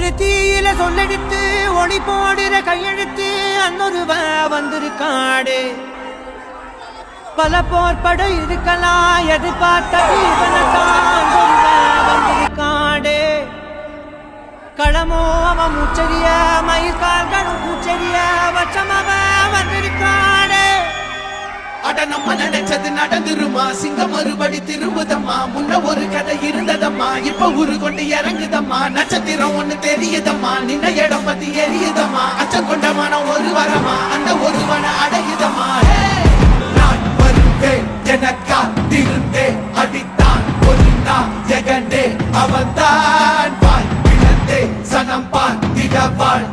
ஒரு தீயில சொல்லெடுத்து ஒளி போடுற கையெழுத்து அன்னொருவ வந்திருக்காடு. பல போர்பட இருக்கலாம் எதிர்பார்த்த இவனத்தான் வந்திருக்காடு. களமோ அவன் மூச்சரிய பாட நம்ம நினைச்சது நடந்துருமா? சிங்கம் மறுபடி திரும்புதம்மா? முன்ன ஒரு கதை இருந்ததம்மா? இப்ப உரு கொண்டு இறங்குதம்மா? நட்சத்திரம் ஒண்ணு தெரியுதம்மா? நின்ன இடம் பத்தி எரியுதம்மா? அச்சம் கொண்ட மனம் ஒரு வரமா? அந்த ஒருவனை அடையுதம்மா? நான் வருவேன் எனக்கா திருந்தே அடித்தான் ஒரு நான் ஜெகண்டே அவன் தான் வாழ் இழந்தே சனம் பார்த்திட வாழ்.